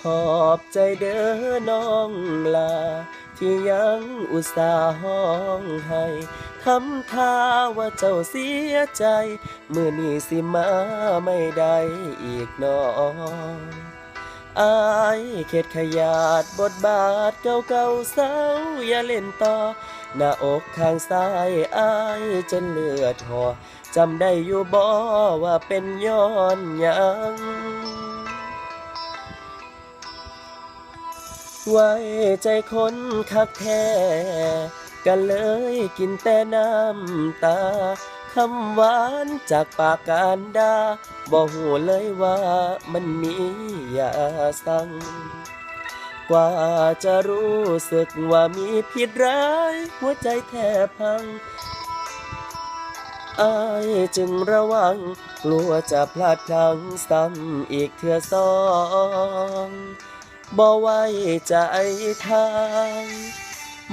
ขอบใจเด้อน้องลา ที่ยังอุตส่าห์ห้องให้ทำท่าว่าเจ้าเสียใจ มื่อนี้สิมาไม่ได้อีกน้องอายเข็ดขยาดบทบาทเก่าๆเศร้าอย่าเล่นต่อ หน้าอกข้างซ้ายอายจนเลือดหอจำได้อยู่บ่ว่าเป็นย้อนยัง ไว้ใจคนคักแท้กันเลยกินแต่น้ำตาคำหวานจากปากการดาบอกหูเลยว่ามันมียาสั่งกว่าจะรู้สึกว่ามีผิดร้าย หัวใจแทบพังอายจึงระวัง กลัวจะพลาดพลั้งซ้ำอีกเทื่อสอง บ่ไว้ใจทาง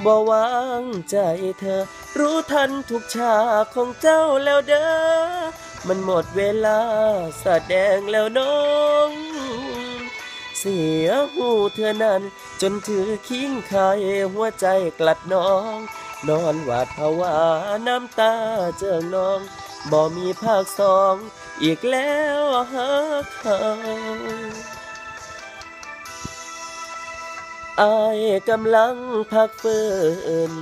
บ่วางใจเธอ รู้ทันทุกฉากของเจ้าแล้วเด้อ มันหมดเวลาแสดงแล้วน้องเสียหูเธอนั้น จนถือคิงไข่หัวใจกลัดน้อง นอนหวาดภาวะน้ำตาเจิงน้อง บ่มีภาคสอง อีกแล้วฮักเขา อายกำลังพักฟื้น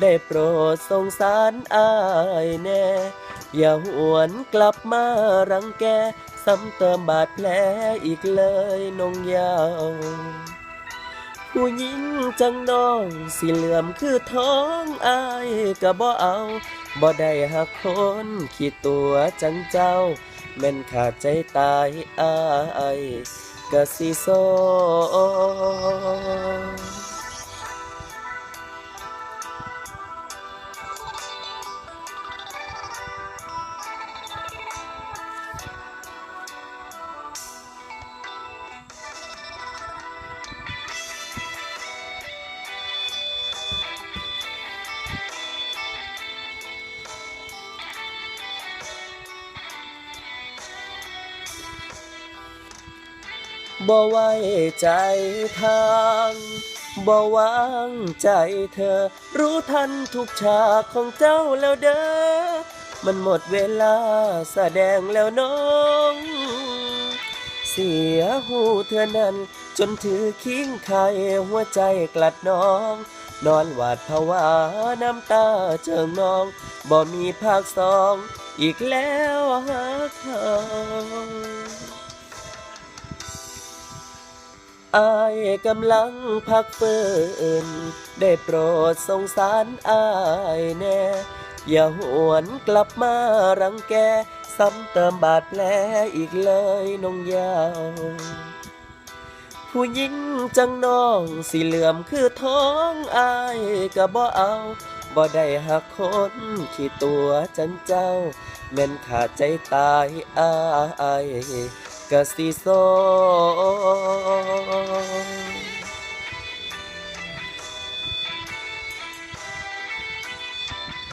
ได้โปรดสงสารอายแน่ อย่าหวนกลับมารังแก ซ้ำเติมบาดแผลอีกเลยนงยาว ผู้หญิงจังน้องสิเหลื่อมคือท้องอายก็บ่เอาบ่ได้หักคนขี้ตัวจังเจ้าแม่นขาดใจตายอายก็สิโซ บ่ไว้ใจทางบ่วางใจเธอ รู้ทันทุกฉากของเจ้าแล้วเด้อ มันหมดเวลาแสดงแล้วน้อง เสียหูเธอนั้น จนถือคิงไข่หัวใจกลัดน้อง นอนหวาดภาวะน้ำตาเจิงน้อง บ่มีภาคสอง อีกแล้วฮักเขาอายกำลังพักเฟื้นได้โปรดสงสารอายแน่ อย่าหวนกลับมารังแก ซ้ำเติมบาดแผลอีกเลยน้องยาว ผู้หญิงจังน้องสีเหลื่อมคือท้องอายก็บ่เอาบ่ได้หักคนขี้ตัวจังเจ้าแม่นขาดใจตายอายก็สิโซ